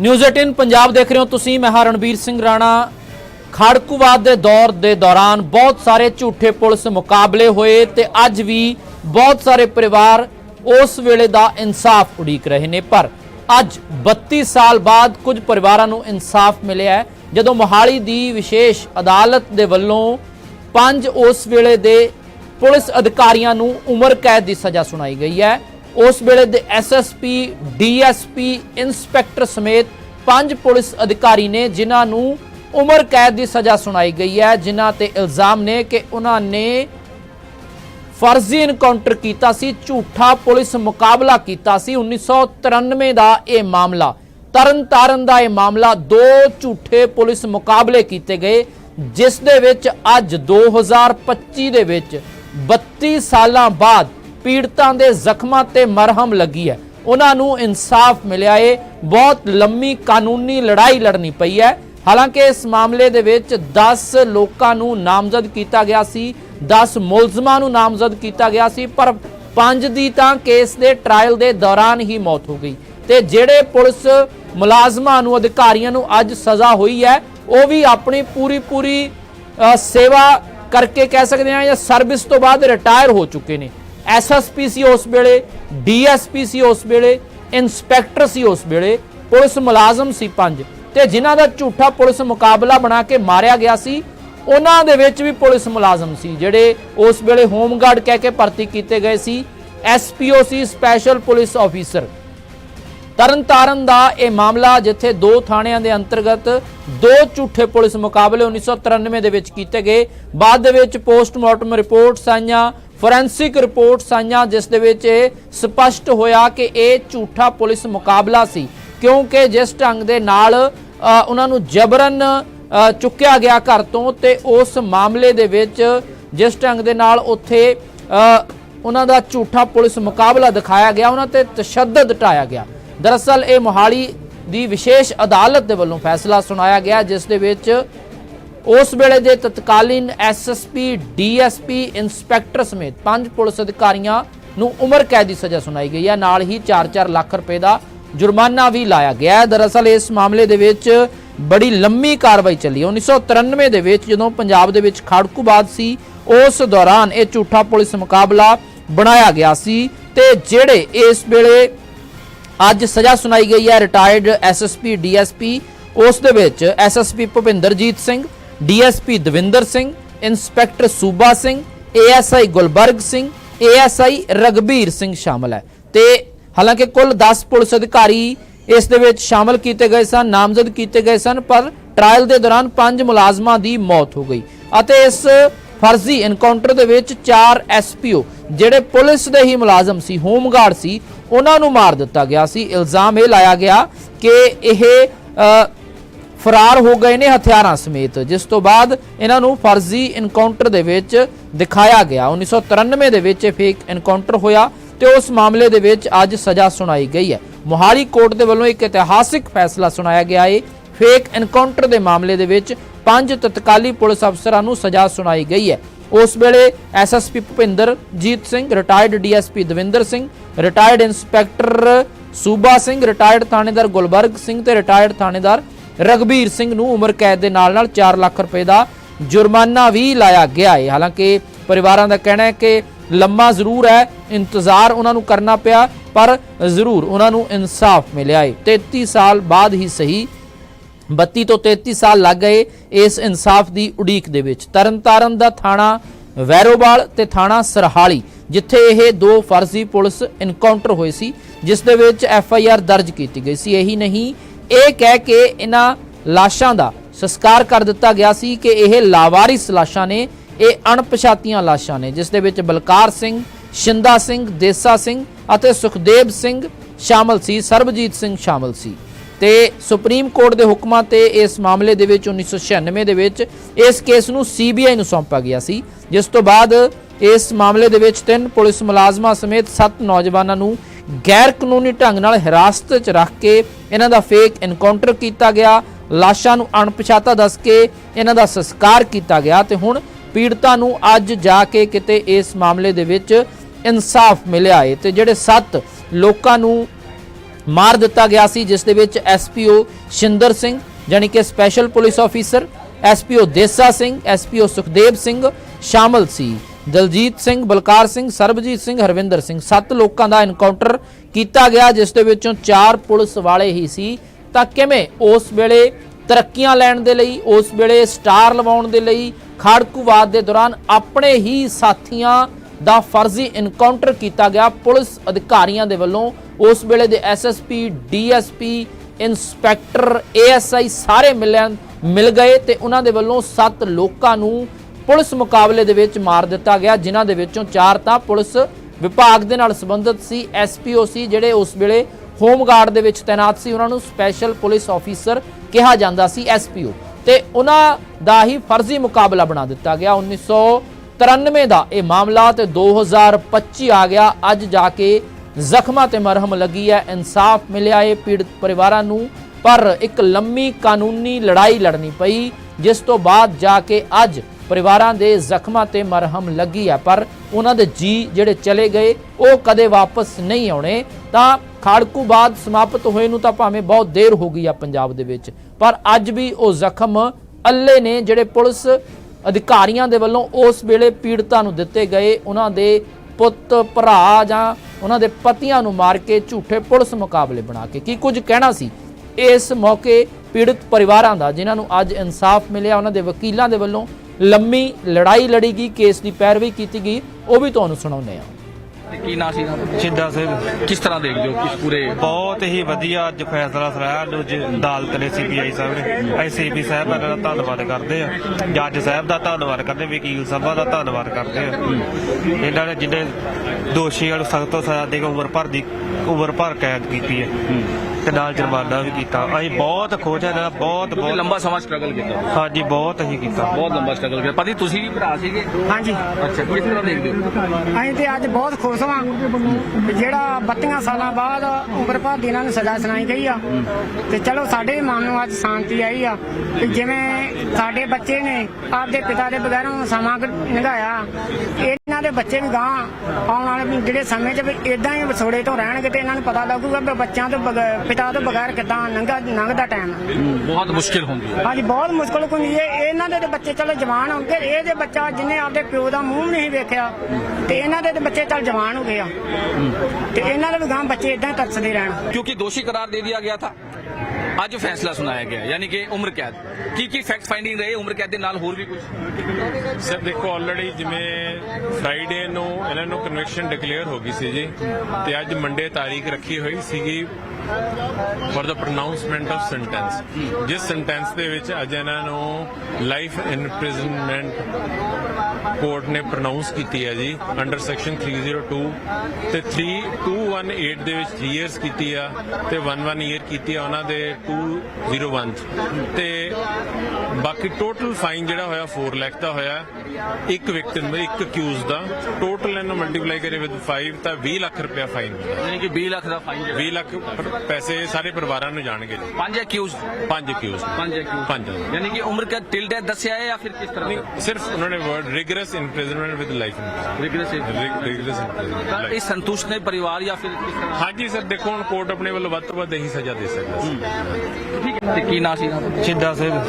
News 18 Punjab ਦੇਖ ਰਹੇ ਹੋ ਤੁਸੀਂ, ਮੈਂ ਹਾਂ ਰਣਬੀਰ ਸਿੰਘ ਰਾਣਾ। ਖੜਕੂਵਾਦ ਦੇ ਦੌਰ ਦੇ ਦੌਰਾਨ ਬਹੁਤ ਸਾਰੇ ਝੂਠੇ ਪੁਲਿਸ ਮੁਕਾਬਲੇ ਹੋਏ ਤੇ ਅੱਜ ਵੀ ਬਹੁਤ ਸਾਰੇ ਪਰਿਵਾਰ ਉਸ ਵੇਲੇ ਦਾ ਇਨਸਾਫ ਉਡੀਕ ਰਹੇ ਨੇ। ਪਰ ਅੱਜ 32 ਸਾਲ ਬਾਅਦ ਕੁਝ ਪਰਿਵਾਰਾਂ ਨੂੰ ਇਨਸਾਫ ਮਿਲਿਆ ਹੈ। ਜਦੋਂ ਮੋਹਾਲੀ ਦੀ ਵਿਸ਼ੇਸ਼ ਅਦਾਲਤ ਦੇ ਵੱਲੋਂ ਪੰਜ ਉਸ ਵੇਲੇ ਦੇ ਪੁਲਿਸ ਅਧਿਕਾਰੀਆਂ ਨੂੰ ਉਮਰ ਕੈਦ ਦੀ ਸਜ਼ਾ ਸੁਣਾਈ ਗਈ ਹੈ ਉਸ ਵੇਲੇ ਦੇ ਐਸਐਸਪੀ ਡੀਐਸਪੀ ਇਨਸਪੈਕਟਰ ਸਮੇਤ ਪੰਜ ਪੁਲਿਸ ਅਧਿਕਾਰੀ ਨੇ ਜਿਨ੍ਹਾਂ ਨੂੰ ਉਮਰ ਕੈਦ ਦੀ ਸਜ਼ਾ ਸੁਣਾਈ ਗਈ ਹੈ, ਜਿਨ੍ਹਾਂ ਤੇ ਇਲਜ਼ਾਮ ਨੇ ਕਿ ਉਹਨਾਂ ਨੇ ਫਰਜ਼ੀ ਇਨਕਾਊਂਟਰ ਕੀਤਾ ਸੀ, ਝੂਠਾ ਪੁਲਿਸ ਮੁਕਾਬਲਾ ਕੀਤਾ ਸੀ। 1993 ਦਾ ਇਹ ਮਾਮਲਾ, ਤਰਨਤਾਰਨ ਦਾ ਇਹ ਮਾਮਲਾ, ਦੋ ਝੂਠੇ ਪੁਲਿਸ ਮੁਕਾਬਲੇ ਕੀਤੇ ਗਏ, ਜਿਸ ਦੇ ਵਿੱਚ ਅੱਜ 2025 ਦੇ ਵਿੱਚ 32 ਸਾਲਾਂ ਬਾਅਦ ਪੀੜਤਾਂ ਦੇ ਜ਼ਖਮਾਂ ਤੇ ਮਰਹਮ ਲੱਗੀ ਹੈ। ਉਹਨਾਂ ਨੂੰ ਇਨਸਾਫ ਮਿਲਿਆ ਏ। ਬਹੁਤ ਲੰਮੀ ਕਾਨੂੰਨੀ ਲੜਾਈ ਲੜਨੀ ਪਈ ਹੈ। ਹਾਲਾਂਕਿ ਇਸ ਮਾਮਲੇ ਦੇ ਵਿੱਚ 10 ਲੋਕਾਂ ਨੂੰ ਨਾਮਜ਼ਦ ਕੀਤਾ ਗਿਆ ਸੀ। 10 ਮੁਲਜ਼ਮਾਂ ਨੂੰ ਨਾਮਜ਼ਦ ਕੀਤਾ ਗਿਆ ਸੀ, ਪਰ ਪੰਜ ਦੀ ਤਾਂ ਕੇਸ ਦੇ ਟ੍ਰਾਇਲ ਦੇ ਦੌਰਾਨ ਹੀ ਮੌਤ ਹੋ ਗਈ। ਤੇ ਜਿਹੜੇ ਪੁਲਿਸ ਮੁਲਾਜ਼ਮਾਂ ਨੂੰ, ਅਧਿਕਾਰੀਆਂ ਨੂੰ ਅੱਜ ਸਜ਼ਾ ਹੋਈ ਹੈ, ਉਹ ਵੀ ਆਪਣੀ ਪੂਰੀ ਪੂਰੀ ਸੇਵਾ ਕਰਕੇ ਕਹਿ ਸਕਦੇ ਹਾਂ ਜਾਂ ਸਰਵਿਸ ਤੋਂ ਬਾਅਦ ਰਿਟਾਇਰ ਹੋ ਚੁੱਕੇ ਨੇ। ਐਸਐਸਪੀ ਸੀ ਉਸ ਵੇਲੇ ਡੀਐਸਪੀ ਸੀ ਉਸ ਵੇਲੇ ਇਨਸਪੈਕਟਰ ਸੀ ਉਸ ਵੇਲੇ, ਪੁਲਿਸ ਮੁਲਾਜ਼ਮ ਸੀ ਪੰਜ। ਤੇ ਜਿਨ੍ਹਾਂ ਦਾ ਝੂਠਾ ਪੁਲਿਸ ਮੁਕਾਬਲਾ ਬਣਾ ਕੇ ਮਾਰਿਆ ਗਿਆ ਸੀ, ਉਹਨਾਂ ਦੇ ਵਿੱਚ ਵੀ ਪੁਲਿਸ ਮੁਲਾਜ਼ਮ ਸੀ, ਜਿਹੜੇ ਉਸ ਵੇਲੇ ਹੋਮਗਾਰਡ ਕਹਿ ਕੇ ਭਰਤੀ ਕੀਤੇ ਗਏ ਸੀ ਐਸਪੀਓ ਸੀ ਸਪੈਸ਼ਲ ਪੁਲਿਸ ਆਫੀਸਰ ਤਰਨਤਾਰਨ ਦਾ ਇਹ ਮਾਮਲਾ ਜਿੱਥੇ ਦੋ ਥਾਣਿਆਂ ਦੇ ਅੰਤਰਗਤ ਦੋ ਝੂਠੇ ਪੁਲਿਸ ਮੁਕਾਬਲੇ 1993 ਦੇ ਵਿੱਚ ਕੀਤੇ ਗਏ, ਬਾਅਦ ਦੇ ਵਿੱਚ ਪੋਸਟਮਾਰਟਮ ਰਿਪੋਰਟਸ ਆਈਆਂ ਫੋਰੈਂਸਿਕ ਰਿਪੋਰਟਸ ਆਈਆਂ ਜਿਸ ਦੇ ਵਿੱਚ ਇਹ ਸਪਸ਼ਟ ਹੋਇਆ ਕਿ ਇਹ ਝੂਠਾ ਪੁਲਿਸ ਮੁਕਾਬਲਾ ਸੀ, ਕਿਉਂਕਿ ਜਿਸ ਢੰਗ ਦੇ ਨਾਲ ਉਹਨਾਂ ਨੂੰ ਜਬਰਨ ਚੁੱਕਿਆ ਗਿਆ ਘਰ ਤੋਂ ਤੇ ਉਸ ਮਾਮਲੇ ਦੇ ਵਿੱਚ ਜਿਸ ਢੰਗ ਦੇ ਨਾਲ ਉੱਥੇ ਉਹਨਾਂ ਦਾ ਝੂਠਾ ਪੁਲਿਸ ਮੁਕਾਬਲਾ ਦਿਖਾਇਆ ਗਿਆ, ਉਹਨਾਂ ਤੇ ਤਸ਼ੱਦਦ ਢਾਇਆ ਗਿਆ। ਦਰਅਸਲ ਇਹ ਮੋਹਾਲੀ ਦੀ ਵਿਸ਼ੇਸ਼ ਅਦਾਲਤ ਦੇ ਵੱਲੋਂ ਫੈਸਲਾ ਸੁਣਾਇਆ ਗਿਆ, ਜਿਸ ਦੇ ਵਿੱਚ ਉਸ ਵੇਲੇ ਦੇ ਤਤਕਾਲੀਨ ਐਸਐਸਪੀ ਡੀਐਸਪੀ ਇਨਸਪੈਕਟਰ ਸਮੇਤ ਪੰਜ ਪੁਲਿਸ ਅਧਿਕਾਰੀਆਂ ਨੂੰ ਉਮਰ ਕੈਦ ਦੀ ਸਜ਼ਾ ਸੁਣਾਈ ਗਈ ਹੈ। ਨਾਲ ਹੀ 4-4 ਲੱਖ ਰੁਪਏ ਦਾ ਜੁਰਮਾਨਾ ਵੀ ਲਾਇਆ ਗਿਆ ਹੈ। ਦਰਅਸਲ ਇਸ ਮਾਮਲੇ ਦੇ ਵਿੱਚ ਬੜੀ ਲੰਮੀ ਕਾਰਵਾਈ ਚੱਲੀ। 1993 ਦੇ ਵਿੱਚ ਜਦੋਂ ਪੰਜਾਬ ਦੇ ਵਿੱਚ ਖੜਕੂਬਾਦ ਸੀ, ਉਸ ਦੌਰਾਨ ਇਹ ਝੂਠਾ ਪੁਲਿਸ ਮੁਕਾਬਲਾ ਬਣਾਇਆ ਗਿਆ ਸੀ ਤੇ ਜਿਹੜੇ ਇਸ ਵੇਲੇ ਅੱਜ ਸਜ਼ਾ ਸੁਣਾਈ ਗਈ ਹੈ ਰਿਟਾਇਰਡ ਐਸਐਸਪੀ ਡੀਐਸਪੀ ਉਸ ਦੇ ਵਿੱਚ SSP Bhupinderjit Singh DSP Davinder Singh, inspector Suba Singh, ASI Gulbarg Singh, ASI Ragbir Singh ਸ਼ਾਮਲ ਹੈ। ਤੇ ਹਾਲਾਂਕਿ ਕੁੱਲ 10 ਪੁਲਿਸ ਅਧਿਕਾਰੀ ਇਸ ਦੇ ਵਿੱਚ ਸ਼ਾਮਲ ਕੀਤੇ ਗਏ ਸਨ, ਨਾਮਜ਼ਦ ਕੀਤੇ ਗਏ ਸਨ, ਪਰ ਟ੍ਰਾਇਲ ਦੇ ਦੌਰਾਨ ਪੰਜ ਮੁਲਾਜ਼ਮਾਂ ਦੀ ਮੌਤ ਹੋ ਗਈ। ਅਤੇ ਇਸ ਫਰਜ਼ੀ ਐਨਕਾਊਂਟਰ ਦੇ ਵਿੱਚ 4 ਐਸਪੀਓ, ਜਿਹੜੇ ਪੁਲਿਸ ਦੇ ਹੀ ਮੁਲਾਜ਼ਮ ਸੀ, ਹੋਮਗਾਰਡ ਸੀ, ਉਹਨਾਂ ਨੂੰ ਮਾਰ ਦਿੱਤਾ ਗਿਆ ਸੀ। ਇਲਜ਼ਾਮ ਇਹ ਲਾਇਆ ਗਿਆ ਕਿ ਇਹ ਫਰਾਰ ਹੋ ਗਏ ਨੇ ਹਥਿਆਰਾਂ ਸਮੇਤ, ਜਿਸ ਤੋਂ ਬਾਅਦ ਇਹਨਾਂ ਨੂੰ ਫਰਜ਼ੀ ਇਨਕਾਊਂਟਰ ਦੇ ਵਿੱਚ ਦਿਖਾਇਆ ਗਿਆ। 1993 ਦੇ ਵਿੱਚ ਇਹ ਫੇਕ ਇਨਕਾਊਂਟਰ ਹੋਇਆ ਤੇ ਉਸ ਮਾਮਲੇ ਦੇ ਵਿੱਚ ਅੱਜ ਸਜ਼ਾ ਸੁਣਾਈ ਗਈ ਹੈ। ਮੋਹਾਲੀ ਕੋਰਟ ਦੇ ਵੱਲੋਂ ਇੱਕ ਇਤਿਹਾਸਿਕ ਫੈਸਲਾ ਸੁਣਾਇਆ ਗਿਆ ਹੈ। ਫੇਕ ਐਨਕਾਊਂਟਰ ਦੇ ਮਾਮਲੇ ਦੇ ਵਿੱਚ ਪੰਜ ਤਤਕਾਲੀ ਪੁਲਿਸ ਅਫਸਰਾਂ ਨੂੰ ਸਜ਼ਾ ਸੁਣਾਈ ਗਈ ਹੈ। ਉਸ ਵੇਲੇ SSP Bhupinderjit Singh retired DSP Davinder Singh retired inspector Suba Singh retired ਥਾਣੇਦਾਰ ਗੁਲਬਰਗ ਸਿੰਘ ਤੇ ਰਿਟਾਇਰਡ ਥਾਣੇਦਾਰ ਰਗਬੀਰ ਸਿੰਘ ਨੂੰ ਉਮਰ ਕੈਦ ਦੇ ਨਾਲ ਨਾਲ 4 ਲੱਖ ਰੁਪਏ ਦਾ ਜੁਰਮਾਨਾ ਵੀ ਲਾਇਆ ਗਿਆ ਹੈ ਹਾਲਾਂਕਿ ਪਰਿਵਾਰਾਂ ਦਾ ਕਹਿਣਾ ਹੈ ਕਿ ਲੰਮਾ ਜ਼ਰੂਰ ਹੈ, ਇੰਤਜ਼ਾਰ ਉਹਨਾਂ ਨੂੰ ਕਰਨਾ ਪਿਆ, ਪਰ ਜ਼ਰੂਰ ਉਹਨਾਂ ਨੂੰ ਇਨਸਾਫ ਮਿਲਿਆ ਹੈ 33 ਸਾਲ ਬਾਅਦ ਹੀ ਸਹੀ 32 ਤੋਂ 33 ਸਾਲ ਲੱਗ ਗਏ ਇਸ ਇਨਸਾਫ ਦੀ ਉਡੀਕ ਦੇ ਵਿੱਚ। ਤਰਨਤਾਰਨ ਦਾ ਥਾਣਾ ਵੈਰੋਵਾਲ ਤੇ ਥਾਣਾ ਸਰਹਾਲੀ, ਜਿੱਥੇ ਇਹ ਦੋ ਫਰਜ਼ੀ ਪੁਲਿਸ ਇਨਕਾਊਂਟਰ ਹੋਏ ਸੀ, ਜਿਸ ਦੇ ਵਿੱਚ ਐਫ ਆਈ ਆਰ ਦਰਜ ਕੀਤੀ ਗਈ ਸੀ। ਇਹੀ ਨਹੀਂ ਇਹ ਕਹਿ ਕੇ ਇਹਨਾਂ ਲਾਸ਼ਾਂ ਦਾ ਸੰਸਕਾਰ ਕਰ ਦਿੱਤਾ ਗਿਆ ਸੀ ਕਿ ਇਹ ਲਾਵਾਰਿਸ ਲਾਸ਼ਾਂ ਨੇ, ਇਹ ਅਣਪਛਾਤੀਆਂ ਲਾਸ਼ਾਂ ਨੇ, ਜਿਸ ਦੇ ਵਿੱਚ ਬਲਕਾਰ ਸਿੰਘ, ਸ਼ਿੰਦਾ ਸਿੰਘ, ਦੇਸਾ ਸਿੰਘ ਅਤੇ ਸੁਖਦੇਵ ਸਿੰਘ ਸ਼ਾਮਲ ਸੀ, ਸਰਬਜੀਤ ਸਿੰਘ ਸ਼ਾਮਲ ਸੀ। ਤੇ ਸੁਪਰੀਮ ਕੋਰਟ ਦੇ ਹੁਕਮਾਂ ਤੇ ਇਸ ਮਾਮਲੇ ਦੇ ਵਿੱਚ 1996 ਦੇ ਵਿੱਚ ਇਸ ਕੇਸ ਨੂੰ ਸੀਬੀਆਈ ਨੂੰ ਸੌਂਪਿਆ ਗਿਆ ਸੀ, ਜਿਸ ਤੋਂ ਬਾਅਦ ਇਸ ਮਾਮਲੇ ਦੇ ਵਿੱਚ ਤਿੰਨ ਪੁਲਿਸ ਮੁਲਾਜ਼ਮਾਂ ਸਮੇਤ ਸੱਤ ਨੌਜਵਾਨਾਂ ਨੂੰ ਗੈਰ ਕਾਨੂੰਨੀ ਢੰਗ ਨਾਲ ਹਿਰਾਸਤ 'ਚ ਰੱਖ ਕੇ ਇਹਨਾਂ ਦਾ ਫੇਕ ਐਨਕਾਊਂਟਰ ਕੀਤਾ ਗਿਆ, ਲਾਸ਼ਾਂ ਨੂੰ ਅਣਪਛਾਤਾ ਦੱਸ ਕੇ ਇਹਨਾਂ ਦਾ ਸੰਸਕਾਰ ਕੀਤਾ ਗਿਆ ਤੇ ਹੁਣ ਪੀੜਤਾਂ ਨੂੰ ਅੱਜ ਜਾ ਕੇ ਕਿਤੇ ਇਸ ਮਾਮਲੇ ਦੇ ਵਿੱਚ ਇਨਸਾਫ ਮਿਲਿਆ ਏ ਤੇ ਜਿਹੜੇ ਸੱਤ ਲੋਕਾਂ ਨੂੰ ਮਾਰ ਦਿੱਤਾ ਗਿਆ ਸੀ, ਜਿਸ ਦੇ ਵਿੱਚ ਐਸਪੀਓ ਸ਼ਿੰਦਰ ਸਿੰਘ ਜਾਨੀ ਕਿ special police officer SPO Desa Singh SPO Sukhdev Singh ਸ਼ਾਮਲ ਸੀ। ਦਲਜੀਤ ਸਿੰਘ, ਬਲਕਾਰ ਸਿੰਘ, ਸਰਬਜੀਤ ਸਿੰਘ, ਹਰਵਿੰਦਰ ਸਿੰਘ। ਸੱਤ ਲੋਕਾਂ ਦਾ ਇਨਕਾਊਂਟਰ ਕੀਤਾ ਗਿਆ, ਜਿਸ ਦੇ ਵਿੱਚੋਂ ਚਾਰ ਪੁਲਿਸ ਵਾਲੇ ਹੀ ਸੀ। ਤਾਂ ਕਿਵੇਂ ਉਸ ਵੇਲੇ ਤਰੱਕੀਆਂ ਲੈਣ ਦੇ ਲਈ, ਉਸ ਵੇਲੇ ਸਟਾਰ ਲਵਾਉਣ ਦੇ ਲਈ, ਖਾੜਕੂਵਾਦ ਦੇ ਦੌਰਾਨ ਆਪਣੇ ਹੀ ਸਾਥੀਆਂ ਦਾ ਫਰਜ਼ੀ ਇਨਕਾਊਂਟਰ ਕੀਤਾ ਗਿਆ, ਪੁਲਿਸ ਅਧਿਕਾਰੀਆਂ ਦੇ ਵੱਲੋਂ। ਉਸ ਵੇਲੇ ਦੇ ਐਸਐਸਪੀ ਡੀਐਸਪੀ ਇਨਸਪੈਕਟਰ ਏਐਸਆਈ ਸਾਰੇ ਮਿਲਿਆ ਮਿਲ ਗਏ ਤੇ ਉਹਨਾਂ ਦੇ ਵੱਲੋਂ ਸੱਤ ਲੋਕਾਂ ਨੂੰ ਪੁਲਿਸ ਮੁਕਾਬਲੇ ਦੇ ਵਿੱਚ ਮਾਰ ਦਿੱਤਾ ਗਿਆ, ਜਿਨ੍ਹਾਂ ਦੇ ਵਿੱਚੋਂ ਚਾਰ ਤਾਂ ਪੁਲਿਸ ਵਿਭਾਗ ਦੇ ਨਾਲ ਸੰਬੰਧਿਤ ਸੀ ਐਸਪੀਓ ਸੀ, ਜਿਹੜੇ ਉਸ ਵੇਲੇ ਹੋਮਗਾਰਡ ਦੇ ਵਿੱਚ ਤਾਇਨਾਤ ਸੀ। ਉਹਨਾਂ ਨੂੰ ਸਪੈਸ਼ਲ ਪੁਲਿਸ ਆਫੀਸਰ ਕਿਹਾ ਜਾਂਦਾ ਸੀ ਐਸਪੀਓ ਤੇ ਉਹਨਾਂ ਦਾ ਹੀ ਫਰਜ਼ੀ ਮੁਕਾਬਲਾ ਬਣਾ ਦਿੱਤਾ ਗਿਆ। 1993 ਦਾ ਇਹ ਮਾਮਲਾ ਤੇ 2025 ਆ ਗਿਆ। ਅੱਜ ਜਾ ਕੇ ਜ਼ਖਮਾਂ ਤੇ ਮਰਹਮ ਲੱਗੀ ਹੈ। ਇਨਸਾਫ ਮਿਲਿਆ ਹੈ ਪੀੜਤ ਪਰਿਵਾਰਾਂ ਨੂੰ। ਪਰ ਇੱਕ ਲੰਮੀ ਕਾਨੂੰਨੀ ਲੜਾਈ ਲੜਨੀ ਪਈ, ਜਿਸ ਤੋਂ ਬਾਅਦ ਜਾ ਕੇ ਅੱਜ ਪਰਿਵਾਰਾਂ ਦੇ ਜ਼ਖਮਾਂ ਤੇ ਮਰਹਮ ਲੱਗੀ ਹੈ, ਪਰ ਉਹਨਾਂ ਦੇ ਜੀ ਜਿਹੜੇ ਚਲੇ ਗਏ, ਉਹ ਕਦੇ ਵਾਪਸ ਨਹੀਂ ਆਉਣੇ। ਤਾਂ ਖਾੜਕੂ ਬਾਦ ਸਮਾਪਤ ਹੋਏ ਨੂੰ ਤਾਂ ਭਾਵੇਂ ਬਹੁਤ ਦੇਰ ਹੋ ਗਈ ਆ ਪੰਜਾਬ ਦੇ ਵਿੱਚ, ਪਰ ਅੱਜ ਵੀ ਉਹ ਜ਼ਖਮ ਅੱਲੇ ਨੇ ਜਿਹੜੇ ਪੁਲਿਸ ਅਧਿਕਾਰੀਆਂ ਦੇ ਵੱਲੋਂ ਉਸ ਵੇਲੇ ਪੀੜਤਾਂ ਨੂੰ ਦਿੱਤੇ ਗਏ, ਉਹਨਾਂ ਦੇ ਪੁੱਤ, ਭਰਾ ਜਾਂ ਉਹਨਾਂ ਦੇ ਪਤੀਆਂ ਨੂੰ ਮਾਰ ਕੇ ਝੂਠੇ ਪੁਲਿਸ ਮੁਕਾਬਲੇ ਬਣਾ ਕੇ। ਕੀ ਕੁਝ ਕਹਿਣਾ ਸੀ? ਇਸ ਮੌਕੇ ਪੀੜਤ ਪਰਿਵਾਰਾਂ ਦਾ, ਜਿਨ੍ਹਾਂ ਨੂੰ ਅੱਜ ਇਨਸਾਫ ਮਿਲਿਆ, ਉਹਨਾਂ ਦੇ ਵਕੀਲਾਂ ਦੇ ਵੱਲੋਂ ਲੰਮੀ ਲੜਾਈ ਲੜੀ ਗਈ ਕੇਸ ਦੀ ਪੈਰਵੀ ਕੀਤੀ ਗਈ ਉਹ ਵੀ ਤੁਹਾਨੂੰ ਸੁਣਾਉਂਦੇ ਤੇ ਕੀ ਨਾਂ ਸੀ ਇਹਨਾਂ ਦਾ? ਛਿੰਦਾ ਸਾਹਿਬ ਕਿਸ ਤਰ੍ਹਾਂ ਦੇਖਦੇ ਹੋ ਕਿਸ ਪੂਰੇ ਬਹੁਤ ਹੀ ਵਧੀਆ ਅੱਜ ਫੈਸਲਾ ਸੁਣਾਇਆ ਅੱਜ ਅਦਾਲਤ ਨੇ ਸੀਬੀਆਈ ਸਾਹਿਬ ਨੇ। ਅਸੀਂ ਸੀਬੀ ਸਾਹਿਬ ਦਾ ਧੰਨਵਾਦ ਕਰਦੇ ਆ ਜੱਜ ਸਾਹਿਬ ਦਾ ਧੰਨਵਾਦ ਕਰਦੇ ਵਕੀਲ ਸਾਹਿਬਾਂ ਦਾ ਧੰਨਵਾਦ ਕਰਦੇ ਆ ਇਹਨਾਂ ਨੇ ਜਿਹਨੇ ਦੋਸ਼ੀਆਂ ਨੂੰ ਸਖਤ ਤੋਂ ਸਜ਼ਾ ਦੇ ਕੇ ਉਮਰ ਭਰ ਦੀ ਉਮਰ ਭਰ ਕੈਦ ਕੀਤੀ ਹੈ। ਤੇ ਨਾਲ ਜੁਰਮਾਨਾ ਵੀ ਕੀਤਾ। ਅਸੀਂ ਬਹੁਤ ਖੁਸ਼ ਹਾਂ ਦਾ ਬਹੁਤ ਬਹੁਤ। ਲੰਬਾ ਸਮਾਂ ਸਟਰਗਲ ਕੀਤਾ। ਹਾਂਜੀ ਬਹੁਤ ਹੀ ਕੀਤਾ। ਬਹੁਤ ਲੰਬਾ ਸਟਰਗਲ ਕੀਤਾ। ਪਤੀ ਤੁਸੀਂ ਵੀ ਭਰਾ ਸੀਗੇ? ਹਾਂਜੀ। ਅੱਛਾ ਕਿਸ ਤਰ੍ਹਾਂ ਦੇਖਦੇ ਹੋ? ਅਸੀਂ ਤੇ ਅੱਜ ਬਹੁਤ ਖੁਸ਼ ਹਾਂ। ਵੀ ਜਿਹੜਾ 32 ਸਾਲਾਂ ਬਾਅਦ ਉਮਰ ਭਰ ਦੀ ਇਹਨਾਂ ਨੂੰ ਸਜ਼ਾ ਸੁਣਾਈ ਗਈ ਆ ਤੇ ਚਲੋ ਸਾਡੇ ਮਨ ਨੂੰ ਅੱਜ ਸ਼ਾਂਤੀ ਆਈ ਆ ਕਿ ਜਿਵੇਂ ਸਾਡੇ ਬੱਚੇ ਨੇ ਆਪਦੇ ਪਿਤਾ ਦੇ ਬਗੈਰੋਂ ਸਮਾਂ ਨਿਭਾਇਆ ਇਹਨਾਂ ਦੇ ਬੱਚੇ ਵੀ ਗਾਂ ਆਉਣ ਵਾਲੇ ਜਿਹੜੇ ਸਮੇਂ 'ਚ ਵੀ ਇਦਾਂ ਹੀ ਵਿਛੋੜੇ ਤੋਂ ਰਹਿਣਗੇ ਤੇ ਇਹਨਾਂ ਨੂੰ ਪਤਾ ਲੱਗੂਗਾ ਵੀ ਬੱਚਿਆਂ ਤੋਂ ਬਗੈ- ਪਿਤਾ ਤੋਂ ਬਗੈਰ ਕਿਦਾਂ ਲੰਘਾ ਲੰਘਦਾ ਟਾਈਮ ਬਹੁਤ ਮੁਸ਼ਕਿਲ ਹੁੰਦੀ ਹੈ ਹਾਂਜੀ ਬਹੁਤ ਮੁਸ਼ਕਲ ਹੁੰਦੀ ਹੈ ਇਹਨਾਂ ਦੇ ਤੇ ਬੱਚੇ ਚਲੋ ਜਵਾਨ ਹੋ ਗਏ ਇਹ ਜੇ ਬੱਚਾ ਜਿਹਨੇ ਆਪਦੇ ਪਿਓ ਦਾ ਮੂੰਹ ਵੀ ਨਹੀਂ ਵੇਖਿਆ ਤੇ ਇਹਨਾਂ ਦੇ ਤੇ ਬੱਚੇ ਚਲ ਜਵਾਨ ਹੋ ਗਏ ਆ ਤੇ ਇਹਨਾਂ ਦੇ ਵੀ ਗਾਂ ਬੱਚੇ ਇਦਾਂ ਤਰਸਦੇ ਰਹਿਣ क्योंकि दोषी करार दे दिया गया था ਅੱਜ ਫੈਸਲਾ ਸੁਣਾਇਆ ਗਿਆ ਯਾਨੀ ਕਿ ਉਮਰ ਕੈਦ ਕੀ ਕੀ ਫੈਕਟ ਫਾਈਂਡਿੰਗ ਰਹੇ ਉਮਰ ਕੈਦ ਦੇ ਨਾਲ ਹੋਰ ਵੀ ਕੁਝ ਸਰ ਦੇਖੋ ਆਲਰੇਡੀ ਜਿਵੇਂ ਫਰਾਈਡੇ ਨੂੰ ਇਹਨਾਂ ਨੂੰ ਕਨਵੈਕਸ਼ਨ ਡਿਕਲੇਅਰ ਹੋ ਗਈ ਸੀ ਜੀ ਤੇ ਅੱਜ ਮੰਡੇ ਤਾਰੀਖ ਰੱਖੀ ਹੋਈ ਸੀਗੀ ਫॉर ਦਾ ਪ੍ਰੋਨਾਂਸਮੈਂਟ ਆਫ ਸੈਂਟੈਂਸ ਜਿਸ ਸੈਂਟੈਂਸ ਦੇ ਵਿੱਚ ਅੱਜ ਇਹਨਾਂ ਨੂੰ ਲਾਈਫ ਇਨਪ੍ਰਿਜ਼ਨਮੈਂਟ ਕੋਰਟ ਨੇ ਪ੍ਰੋਨਾਂਸ ਕੀਤੀ ਹੈ ਜੀ ਅੰਡਰ ਸੈਕਸ਼ਨ 302 ਤੇ 3218 ਦੇ ਵਿੱਚ 3 ਇਅਰਸ ਕੀਤੀ ਆ ਤੇ 11 ਇਅਰ ਕੀਤੀ ਆ ਉਹਨਾਂ ਦੇ 201 ਤੇ ਬਾਕੀ ਟੋਟਲ ਫਾਈਨ ਜਿਹੜਾ ਹੋਇਆ 4 ਲੱਖ ਦਾ ਹੋਇਆ। ਇੱਕ ਵਿਕਟਿਮ ਦਾ ਇੱਕ ਅਕਿਊਜ਼ ਦਾ। ਟੋਟਲ ਇਹਨੂੰ ਮਲਟੀਪਲਾਈ ਕਰੇ ਵਿਦ 5 ਤਾਂ 20 ਲੱਖ ਰੁਪਇਆ ਫਾਈਨ ਯਾਨੀ ਕਿ 20 ਲੱਖ ਦਾ ਫਾਈਨ 20 ਲੱਖ ਪਰ- ਪੈਸੇ ਸਾਰੇ ਪਰਿਵਾਰਾਂ ਨੂੰ ਜਾਣਗੇ ਜੀ। ਪੰਜ ਅਕਿਊਜ਼ ਪੰਜ ਅਕਿਊਜ਼ ਪੰਜ accused। ਪੰਜ ਯਾਨੀ ਕਿ ਉਮਰ ਕੈਦ ਟਿਲ ਡੈਥ ਦੱਸਿਆ ਹੈ ਜਾਂ ਫਿਰ ਕਿਸ ਤਰ੍ਹਾਂ? ਨਹੀਂ ਸਿਰਫ ਉਹਨਾਂ ਨੇ word rigorous imprisonment with life rigorous rigorous ਤਾਂ ਇਹ ਸੰਤੁਸ਼ਟ ਨੇ ਪਰਿਵਾਰ ਜਾਂ ਫਿਰ ਕਿਸ ਤਰ੍ਹਾਂ? ਹਾਂਜੀ ਸਰ ਦੇਖੋ ਹੁਣ ਕੋਰਟ ਆਪਣੇ ਵੱਲੋਂ ਵੱਧ ਤੋਂ ਵੱਧ ਇਹੀ ਸਜ਼ਾ ਦੇ ਸਕਦਾ। ਸੀ ਠੀਕ ਹੈ। ਤੇ ਕੀ ਨਾਂ ਸੀ ਇਹਨਾਂ ਦਾ? ਛਿੰਦਾ ਸਾਹਿਬ